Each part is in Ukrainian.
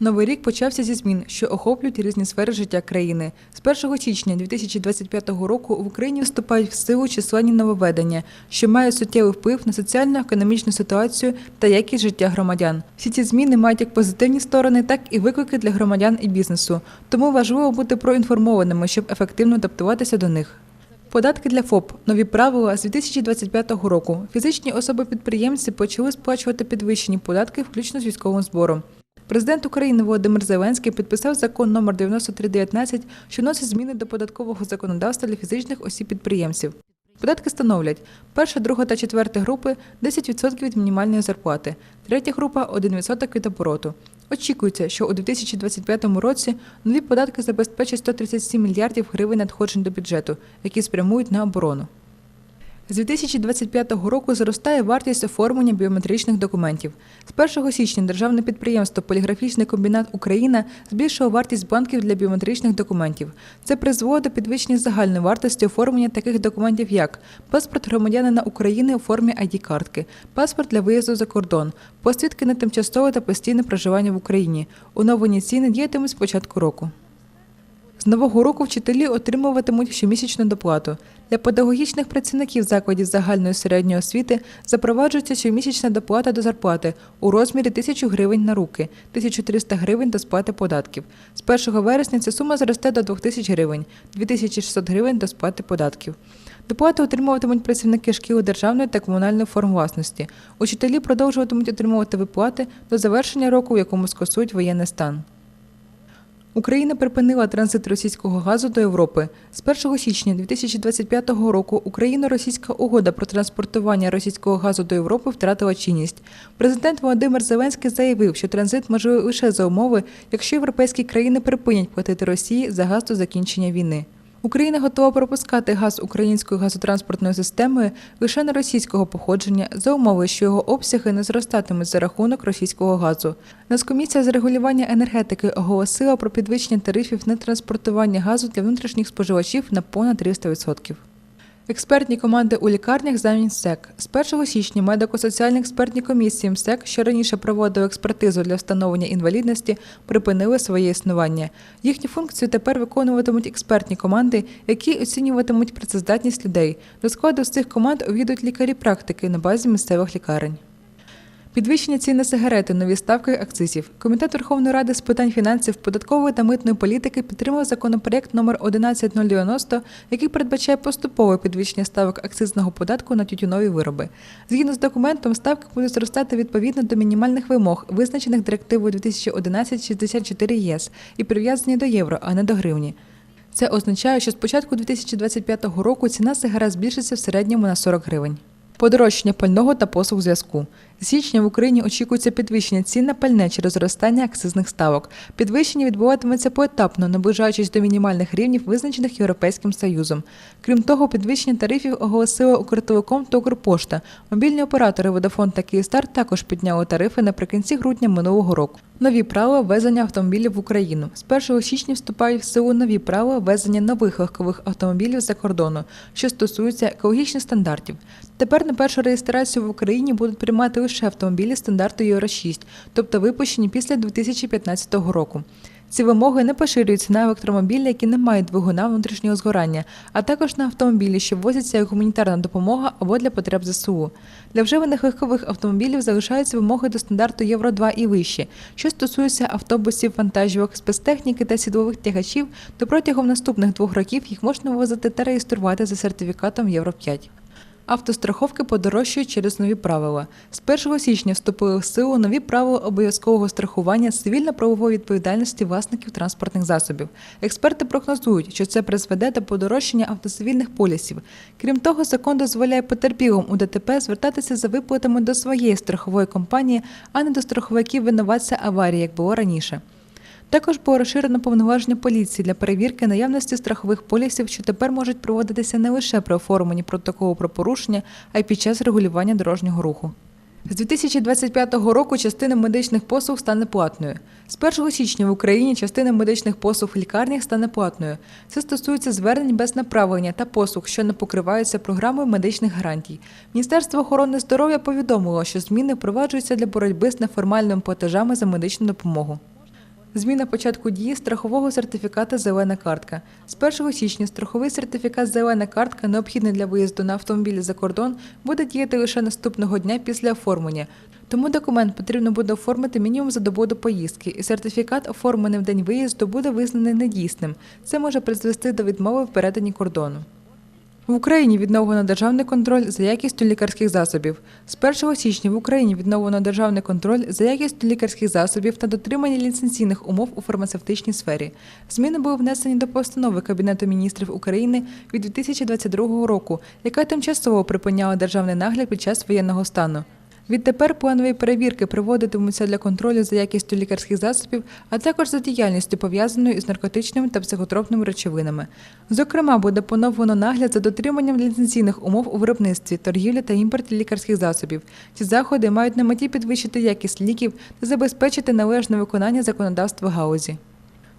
Новий рік почався зі змін, що охоплюють різні сфери життя країни. З 1 січня 2025 року в Україні вступають в силу численні нововведення, що мають суттєвий вплив на соціально-економічну ситуацію та якість життя громадян. Всі ці зміни мають як позитивні сторони, так і виклики для громадян і бізнесу. Тому важливо бути проінформованими, щоб ефективно адаптуватися до них. Податки для ФОП. Нові правила з 2025 року. Фізичні особи-підприємці почали сплачувати підвищені податки, включно з військовим збором. Президент України Володимир Зеленський підписав закон номер 9319, що вносить зміни до податкового законодавства для фізичних осіб-підприємців. Податки становлять перша, друга та четверта групи 10% від мінімальної зарплати, третя група 1% від обороту. Очікується, що у 2025 році нові податки забезпечать 137 мільярдів гривень надходжень до бюджету, які спрямують на оборону. З 2025 року зростає вартість оформлення біометричних документів. З 1 січня державне підприємство Поліграфічний комбінат Україна збільшило вартість банків для біометричних документів. Це призвело до підвищення загальної вартості оформлення таких документів, як паспорт громадянина України у формі ID-картки, паспорт для виїзду за кордон, посвідки на тимчасове та постійне проживання в Україні. Оновлені ціни діятимуть з початку року. З нового року вчителі отримуватимуть щомісячну доплату. Для педагогічних працівників закладів загальної середньої освіти запроваджується щомісячна доплата до зарплати у розмірі 1000 гривень на руки, 1300 гривень до сплати податків. З 1 вересня ця сума зросте до 2000 гривень, 2600 гривень до сплати податків. Доплати отримуватимуть працівники шкіл державної та комунальної форм власності. Учителі продовжуватимуть отримувати виплати до завершення року, в якому скасують воєнний стан. Україна припинила транзит російського газу до Європи. З 1 січня 2025 року Україно-російська угода про транспортування російського газу до Європи втратила чинність. Президент Володимир Зеленський заявив, що транзит можливий лише за умови, якщо європейські країни припинять платити Росії за газ до закінчення війни. Україна готова пропускати газ українською газотранспортною системою лише на російського походження за умови, що його обсяги не зростатимуть за рахунок російського газу. Нацкомісія з регулювання енергетики оголосила про підвищення тарифів на транспортування газу для внутрішніх споживачів на понад 300%. Експертні команди у лікарнях замість МСЕК. З 1 січня медико-соціальні експертні комісії МСЕК, що раніше проводили експертизу для встановлення інвалідності, припинили своє існування. Їхню функцію тепер виконуватимуть експертні команди, які оцінюватимуть працездатність людей. До складу з цих команд увійдуть лікарі практики на базі місцевих лікарень. Підвищення цін на сигарети, нові ставки акцизів. Комітет Верховної Ради з питань фінансів, податкової та митної політики підтримав законопроект номер 11090, який передбачає поступове підвищення ставок акцизного податку на тютюнові вироби. Згідно з документом, ставки будуть зростати відповідно до мінімальних вимог, визначених директивою 2011-64 ЄС і прив'язані до євро, а не до гривні. Це означає, що з початку 2025 року ціна сигарет збільшиться в середньому на 40 гривень. Подорожчання пального та послуг зв'язку. З січня в Україні очікується підвищення цін на пальне через зростання акцизних ставок. Підвищення відбуватиметься поетапно, наближаючись до мінімальних рівнів, визначених Європейським Союзом. Крім того, підвищення тарифів оголосили Укртелеком та Укрпошта. Мобільні оператори Vodafone та Київстар також підняли тарифи наприкінці грудня минулого року. Нові правила ввезення автомобілів в Україну. З 1 січня вступають в силу нові правила ввезення нових легкових автомобілів за кордону, що стосуються екологічних стандартів. Тепер на першу реєстрацію в Україні будуть приймати лише автомобілі стандарту Євро 6, тобто випущені після 2015 року. Ці вимоги не поширюються на електромобілі, які не мають двигуна внутрішнього згорання, а також на автомобілі, що ввозяться як гуманітарна допомога або для потреб ЗСУ. Для вживаних легкових автомобілів залишаються вимоги до стандарту Євро 2 і вище, що стосується автобусів, вантажівок, спецтехніки та сідлових тягачів, то протягом наступних двох років їх можна ввозити та реєструвати за сертифікатом Євро 5. Автостраховки подорожчають через нові правила. З 1 січня вступили в силу нові правила обов'язкового страхування цивільно-правової відповідальності власників транспортних засобів. Експерти прогнозують, що це призведе до подорожчання автоцивільних полісів. Крім того, закон дозволяє потерпілим у ДТП звертатися за виплатами до своєї страхової компанії, а не до страховиків винуватця аварії, як було раніше. Також було розширено повноваження поліції для перевірки наявності страхових полісів, що тепер можуть проводитися не лише при оформленні протоколу про порушення, а й під час регулювання дорожнього руху. З 2025 року частина медичних послуг стане платною. З 1 січня в Україні частина медичних послуг в лікарнях стане платною. Це стосується звернень без направлення та послуг, що не покриваються програмою медичних гарантій. Міністерство охорони здоров'я повідомило, що зміни впроваджуються для боротьби з неформальними платежами за медичну допомогу. Зміна початку дії страхового сертифіката Зелена картка. З 1 січня страховий сертифікат Зелена картка, необхідний для виїзду на автомобілі за кордон, буде діяти лише наступного дня після оформлення. Тому документ потрібно буде оформити мінімум за добу до поїздки, і сертифікат, оформлений в день виїзду, буде визнаний недійсним. Це може призвести до відмови в перетині кордону. В Україні відновлено державний контроль за якістю лікарських засобів. З 1 січня в Україні відновлено державний контроль за якістю лікарських засобів та дотримання ліцензійних умов у фармацевтичній сфері. Зміни були внесені до постанови Кабінету міністрів України від 2022 року, яка тимчасово припиняла державний нагляд під час воєнного стану. Відтепер планові перевірки проводитимуться для контролю за якістю лікарських засобів, а також за діяльністю пов'язаною із наркотичними та психотропними речовинами. Зокрема, буде поновлено нагляд за дотриманням ліцензійних умов у виробництві, торгівлі та імпорті лікарських засобів. Ці заходи мають на меті підвищити якість ліків та забезпечити належне виконання законодавства галузі.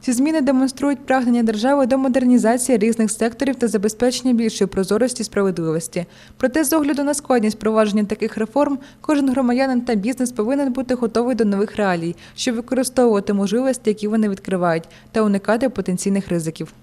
Ці зміни демонструють прагнення держави до модернізації різних секторів та забезпечення більшої прозорості і справедливості. Проте, з огляду на складність провадження таких реформ, кожен громадянин та бізнес повинен бути готовий до нових реалій, щоб використовувати можливості, які вони відкривають, та уникати потенційних ризиків.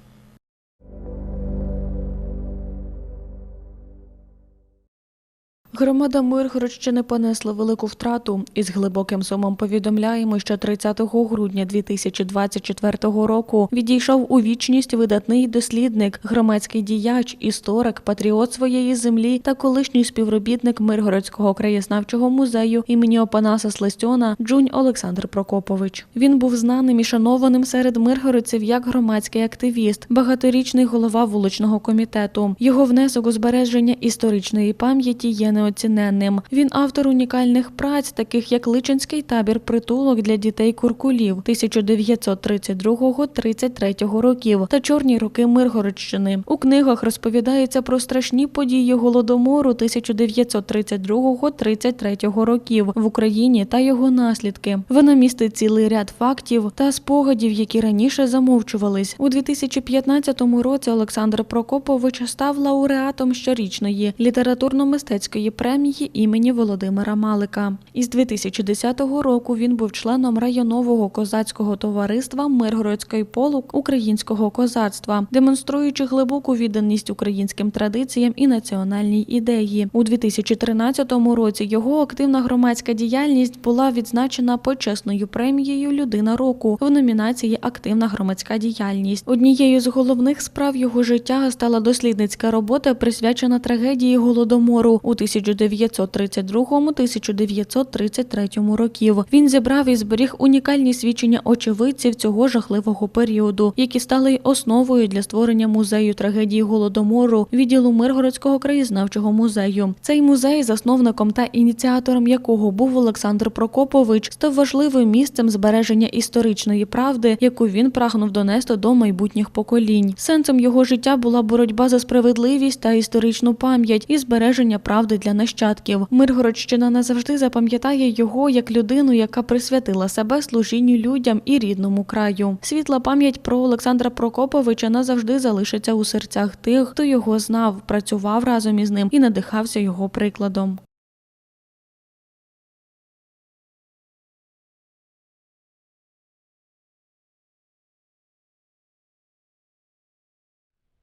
Громада Миргородщини понесла велику втрату. Із глибоким сумом повідомляємо, що 30 грудня 2024 року відійшов у вічність видатний дослідник, громадський діяч, історик, патріот своєї землі та колишній співробітник Миргородського краєзнавчого музею імені Опанаса Слестьона Джунь Олександр Прокопович. Він був знаним і шанованим серед миргородців як громадський активіст, багаторічний голова вуличного комітету. Його внесок у збереження історичної пам'яті є неоціненним. Він автор унікальних праць, таких як Личинський табір притулок для дітей куркулів 1932-33 років та чорні роки Миргородщини. У книгах розповідається про страшні події голодомору 1932-33 років в Україні та його наслідки. Вона містить цілий ряд фактів та спогадів, які раніше замовчувались. У 2015 році Олександр Прокопович став лауреатом щорічної літературно-мистецької премії імені Володимира Малика. Із 2010 року він був членом районового козацького товариства Миргородський полк українського козацтва, демонструючи глибоку відданість українським традиціям і національній ідеї. У 2013 році його активна громадська діяльність була відзначена почесною премією Людина року в номінації Активна громадська діяльність. Однією з головних справ його життя стала дослідницька робота, присвячена трагедії голодомору у 1932-1933 років. Він зібрав і зберіг унікальні свідчення очевидців цього жахливого періоду, які стали й основою для створення музею трагедії голодомору відділу Миргородського краєзнавчого музею. Цей музей, засновником та ініціатором якого був Олександр Прокопович, став важливим місцем збереження історичної правди, яку він прагнув донести до майбутніх поколінь. Сенсом його життя була боротьба за справедливість та історичну пам'ять і збереження правди для нащадків. Миргородщина назавжди запам'ятає його як людину, яка присвятила себе служінню людям і рідному краю. Світла пам'ять про Олександра Прокоповича назавжди залишиться у серцях тих, хто його знав, працював разом із ним і надихався його прикладом.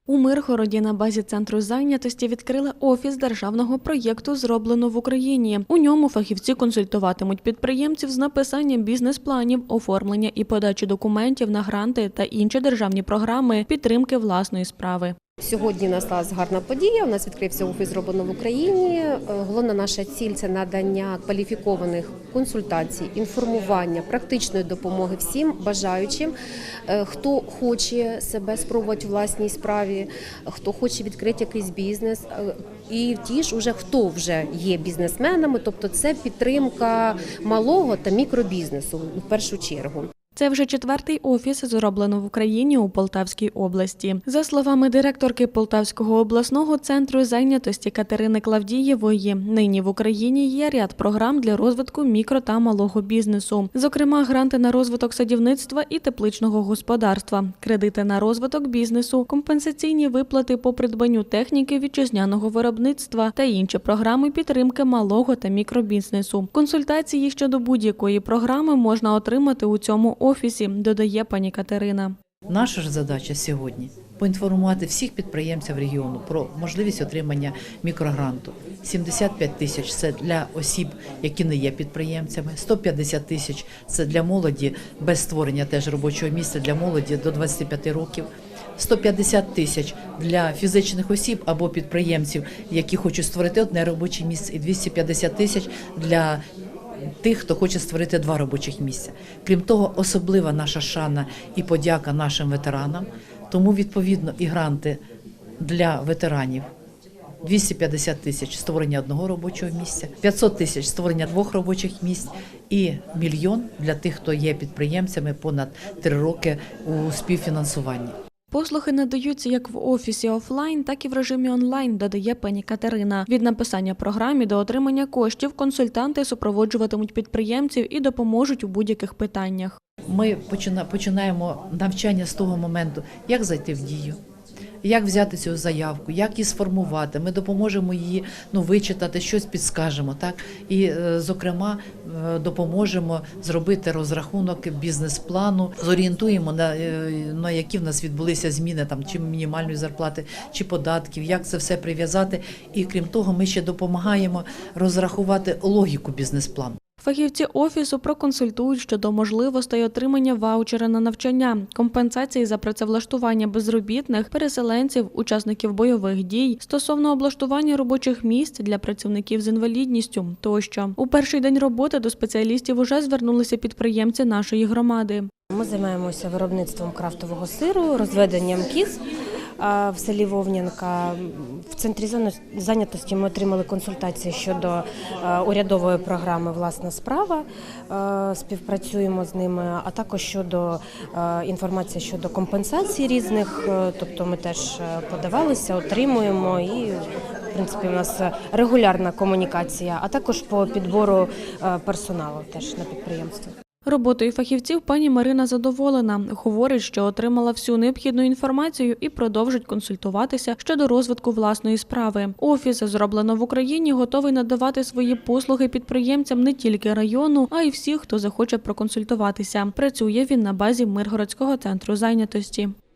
У Миргороді на базі центру зайнятості відкрили офіс державного проєкту Зроблено в Україні. У ньому фахівці консультуватимуть підприємців з написанням бізнес-планів, оформлення і подачі документів на гранти та інші державні програми підтримки власної справи. Сьогодні насталась гарна подія. У нас відкрився офіс зроблено в Україні. Е, Головна наша ціль це надання кваліфікованих консультацій, інформування, практичної допомоги всім бажаючим, е, хто хоче себе спробувати у власній справі, хто хоче відкрити якийсь бізнес. е, І ті ж уже хто вже є бізнесменами, тобто це підтримка малого та мікробізнесу в першу чергу. Це вже четвертий офіс, зроблено в Україні у Полтавській області. За словами директорки Полтавського обласного центру зайнятості Катерини Клавдієвої, нині в Україні є ряд програм для розвитку мікро та малого бізнесу, зокрема, гранти на розвиток садівництва і тепличного господарства, кредити на розвиток бізнесу, компенсаційні виплати по придбанню техніки вітчизняного виробництва та інші програми підтримки малого та мікробізнесу. Консультації щодо будь-якої програми можна отримати у цьому офісі, додає пані Катерина. Наша ж задача сьогодні поінформувати всіх підприємців регіону про можливість отримання мікрогранту. 75 тисяч це для осіб, які не є підприємцями. 150 тисяч це для молоді без створення теж робочого місця для молоді до 25 років. 150 тисяч для фізичних осіб або підприємців, які хочуть створити одне робоче місце, і 250 тисяч для тих, хто хоче створити два робочих місця. Крім того, особлива наша шана і подяка нашим ветеранам. Тому відповідно і гранти для ветеранів. 250 тисяч створення одного робочого місця, 500 тисяч створення двох робочих місць і мільйон для тих, хто є підприємцями понад три роки у співфінансуванні. Послуги надаються як в офісі офлайн, так і в режимі онлайн, додає пані Катерина. Від написання програми до отримання коштів консультанти супроводжуватимуть підприємців і допоможуть у будь-яких питаннях. Ми почина- починаємо навчання з того моменту, як зайти в дію. Як взяти цю заявку, як її сформувати? Ми допоможемо її ну вичитати, щось підскажемо, так і е, зокрема е, допоможемо зробити розрахунок бізнес-плану, зорієнтуємо на, е, на які в нас відбулися зміни там чи мінімальної зарплати, чи податків, як це все прив'язати. І крім того, ми ще допомагаємо розрахувати логіку бізнес-плану. Фахівці офісу проконсультують щодо можливостей отримання ваучера на навчання, компенсації за працевлаштування безробітних, переселенців, учасників бойових дій, стосовно облаштування робочих місць для працівників з інвалідністю тощо. У перший день роботи до спеціалістів уже звернулися підприємці нашої громади. Ми займаємося виробництвом крафтового сиру, розведенням кіз в селі Вовнянка. В центрі зайня- зайнятості ми отримали консультації щодо е, урядової програми Власна справа. Е, Співпрацюємо з ними, а також щодо е, інформації щодо компенсацій різних. Тобто ми теж подавалися, отримуємо і. В принципі, у нас регулярна комунікація, а також по підбору персоналу теж на підприємстві. Роботою фахівців пані Марина задоволена. Говорить, що отримала всю необхідну інформацію і продовжить консультуватися щодо розвитку власної справи. Офіс зроблено в Україні, готовий надавати свої послуги підприємцям не тільки району, а й всіх, хто захоче проконсультуватися. Працює він на базі Миргородського центру зайнятості. –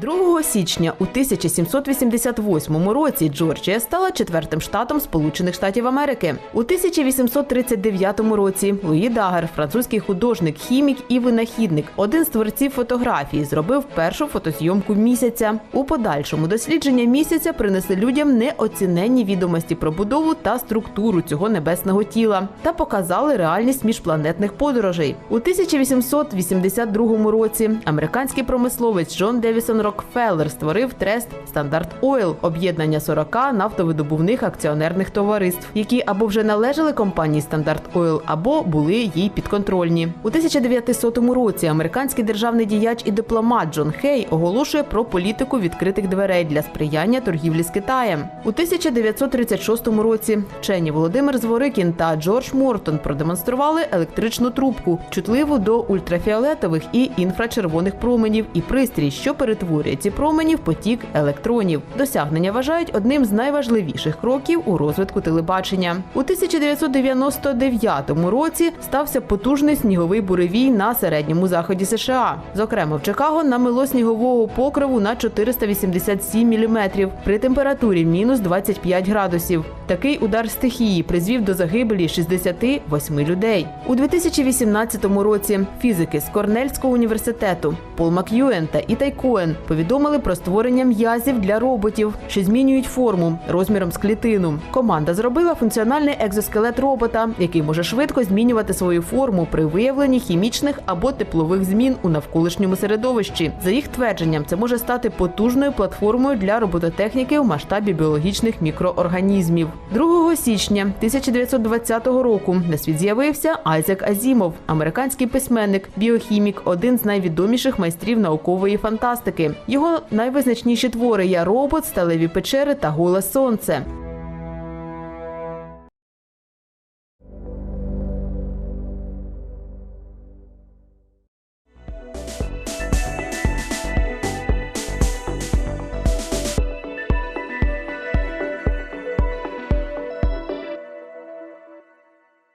2 січня у 1788 році Джорджія стала четвертим штатом Сполучених Штатів Америки. У 1839 році Луї Дагер, французький художник, хімік і винахідник, один з творців фотографії, зробив першу фотозйомку місяця. У подальшому дослідження місяця принесли людям неоціненні відомості про будову та структуру цього небесного тіла та показали реальність міжпланетних подорожей. У 1882 році американський промисловець Джон Девісон Рокфеллер створив трест Стандарт Ойл об'єднання 40 нафтовидобувних акціонерних товариств, які або вже належали компанії Стандарт Ойл, або були їй підконтрольні. У 1900 році американський державний діяч і дипломат Джон Хей оголошує про політику відкритих дверей для сприяння торгівлі з Китаєм. У 1936 році вчені Володимир Зворикін та Джордж Мортон продемонстрували електричну трубку, чутливу до ультрафіолетових і інфрачервоних променів, і пристрій, що перетворює ці промені в потік електронів. Досягнення вважають одним з найважливіших кроків у розвитку телебачення. У 1999 році стався потужний сніговий буревій на середньому заході США. Зокрема, в Чикаго намело снігового покриву на 487 міліметрів при температурі мінус 25 градусів. Такий удар стихії призвів до загибелі 68 людей. У 2018 році фізики з Корнельського університету Пол Мак'юен та Ітай Коен повідомили про створення м'язів для роботів, що змінюють форму розміром з клітину. Команда зробила функціональний екзоскелет робота, який може швидко змінювати свою форму при виявленні хімічних або теплових змін у навколишньому середовищі. За їх твердженням, це може стати потужною платформою для робототехніки в масштабі біологічних мікроорганізмів. 2 січня 1920 року на світ з'явився Айзек Азімов, американський письменник, біохімік, один з найвідоміших майстрів наукової фантастики. Його найвизначніші твори Я робот, сталеві печери та голе сонце.